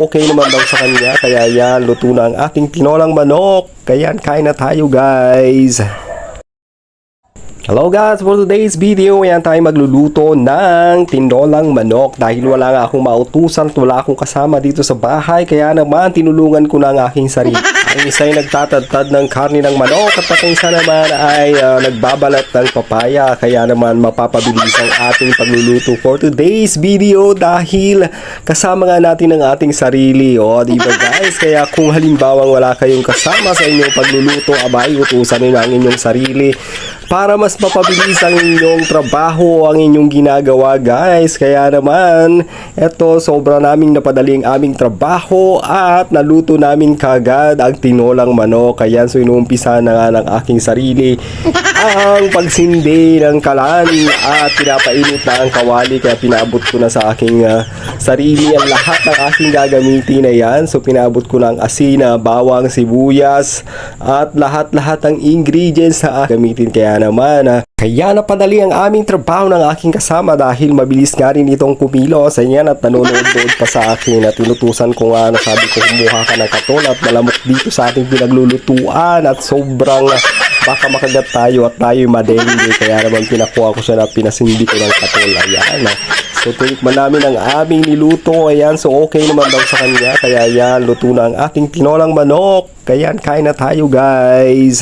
Okay naman daw sa kanya, kaya yan, luto na ang ating tinolang manok. Kaya kain na tayo guys. Hello guys, for today's video, ayan tayo magluluto ng tinolang manok dahil wala nga akong mautusan at wala akong kasama dito sa bahay kaya naman tinulungan ko na ang aking sarili. Ang isa ay nagtatadtad ng karni ng manok at ang isa naman ay ah, nagbabalat ng papaya kaya naman mapapabilis ang ating pagluluto for today's video dahil kasama nga natin ang ating sarili. O, di ba guys? Kaya kung halimbawang wala kayong kasama sa inyong pagluluto, abay, utusan nyo ang inyong sarili para mas mapabilis ang inyong trabaho, ang inyong ginagawa guys. Kaya naman, eto sobra naming napadali ang aming trabaho at naluto namin kagad ang tinolang manok. Kaya so inuumpisa na nga ng aking sarili ang pagsindi ng kalan at pinapainit na ang kawali kaya pinabot ko na sa aking ah, sarili ang lahat ng aking gagamitin na yan. So pinabot ko na ang asina, bawang, sibuyas at lahat-lahat ng ingredients na gamitin. Kaya naman, ah, kaya napadali ang aming trabaho ng aking kasama dahil mabilis nga rin itong kumilos. Ayan at nanonood-nood pa sa akin at tinutusan ko nga na sabi ko kumuha ka ng katon at malamok dito sa ating pinaglulutuan at sobrang ah, baka makagat tayo at tayo madengue. Kaya naman pinakuha ko siya na pinasindi ko ng katol. Ayan ah. So tinikman namin ang aming niluto. Ayan, so okay naman daw sa kanya. Kaya yan, luto na ang ating tinolang manok. Kaya kain na tayo guys.